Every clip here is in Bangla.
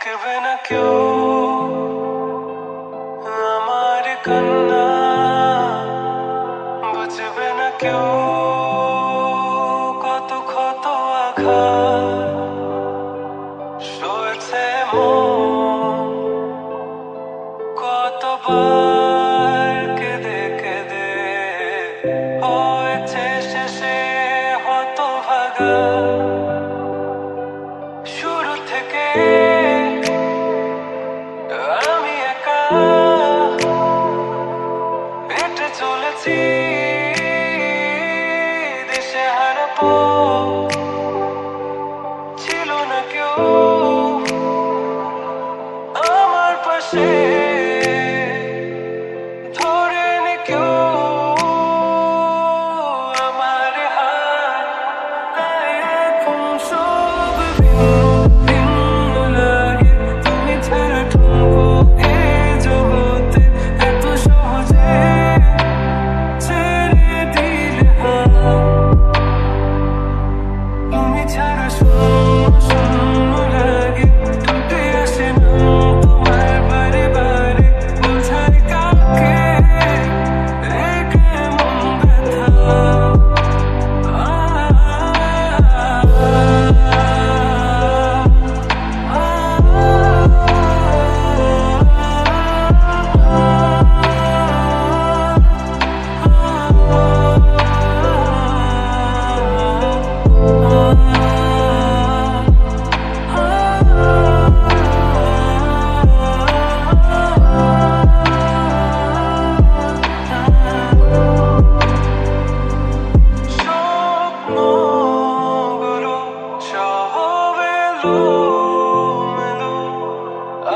দেখবে না কেউ? আমার কান্না বুঝবে না কেউ? কত ক্ষত আঘা সরছে মন। কতবার to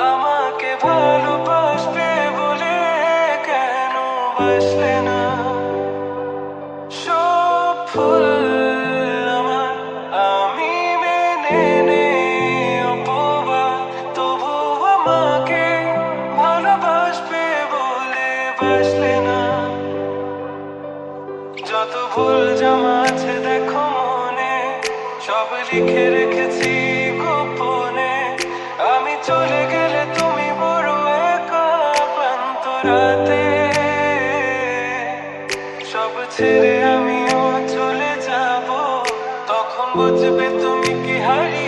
আমাকে বলে কেন না? সব ফুল আমি আমাকে বলে না। যত ভুল জমা আছে, দেখো মনে, সব লিখে রেখেছি ক্লান্ত রাতে সব ছেড়ে আমিও চলে যাব। তখন বুঝবে তুমি কি ফেলে